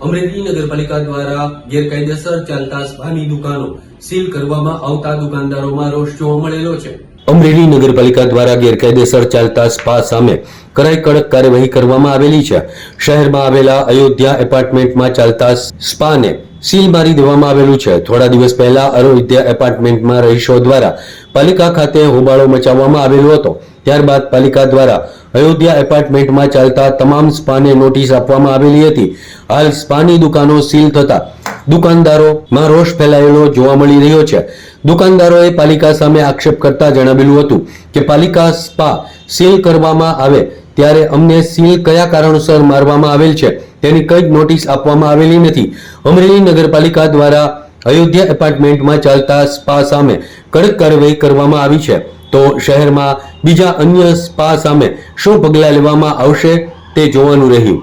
અમરેલી નગરપાલિકા દ્વારા ગેરકાયદેસર ચાલતા સ્પાની દુકાનો સીલ કરવામાં આવતા દુકાનદારોમાં રોષ જોવા મળેલો છે. અમરેલી નગરપાલિકા દ્વારા ગેરકાયદેસર ચાલતા સ્પા સામે કરાઈ કડક કાર્યવાહી કરવામાં આવેલી છે. શહેરમાં આવેલા અયોધ્યા એપાર્ટમેન્ટમાં ચાલતા સ્પાને સીલ મારી દેવામાં આવેલું છે. થોડા દિવસ પહેલા અયોધ્યા એપાર્ટમેન્ટમાં રહીશો દ્વારા પાલિકા ખાતે હોબાળો મચાવવામાં આવેલો હતો. ત્યારબાદ પાલિકા દ્વારા અયોધ્યા એપાર્ટમેન્ટમાં ચાલતા તમામ સ્પાને નોટિસ આપવામાં આવેલી હતી. હાલ સ્પાની દુકાનો સીલ થતા દુકાનદારોમાં રોષ ફેલાયેલો જોવા મળી રહ્યો છે. દુકાનદારોએ પાલિકા સામે આક્ષેપ કરતા જણાવેલું હતું કે પાલિકા સ્પા સીલ કરવામાં આવે ત્યારે અમને સીલ કયા કારણોસર મારવામાં આવેલ છે. તેની કઈ નોટિસ આપવામાં આવેલી નથી. અમરેલી નગરપાલિકા દ્વારા અયોધ્યા એપાર્ટમેન્ટમાં ચાલતા સ્પા સામે કડક કાર્યવાહી કરવામાં આવી છે. તો શહેરમાં બીજા અન્ય સ્પા સામે શું પગલાં લેવામાં આવશે તે જોવાનું રહ્યું.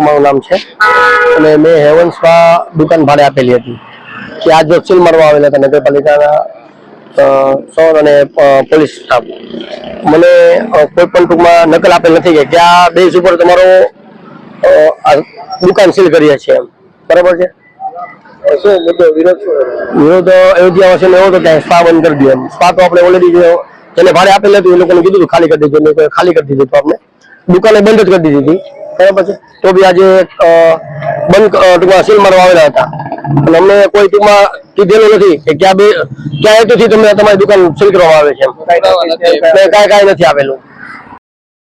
મારું નામ છે. અને મેં હેવન સ્પા દુકાન ભાડે આપેલી હતી. કે આજ જો સીલ મારવા આવેલા હતા નગરપાલિકાના અ, અને પોલીસ સ્ટાફ. મને કોઈ પણ ટૂંકમાં નકલ આપેલ નથી કે આ બેઝ ઉપર તમારો દુકાન સીલ કરીએ છીએ એમ. બરાબર છે? વિરોધ અયોધ્યા અયોધ્યાવાસીનો એવો હતો કે સ્પા બંધ કરી દીધો એમ. સ્પા તો આપણે ઓલરેડી જેને ભાડે આપેલ હતું એ લોકોને કીધું ખાલી કરી દીધું ખાલી કરી દીધું તો આપણે. દુકાને બંધ જ કરી દીધી હતી. બરાબર છે તો બી આજે બંધ ટૂંકમાં સીલ મારવા આવેલા હતા. અને અમને કોઈ ટૂંકમાં કીધેલું નથી કે ક્યાં બે ક્યાં હેતુથી તમને તમારી દુકાન સીલ કરવામાં આવે છે કાંઈ કાંઈ નથી. આપેલું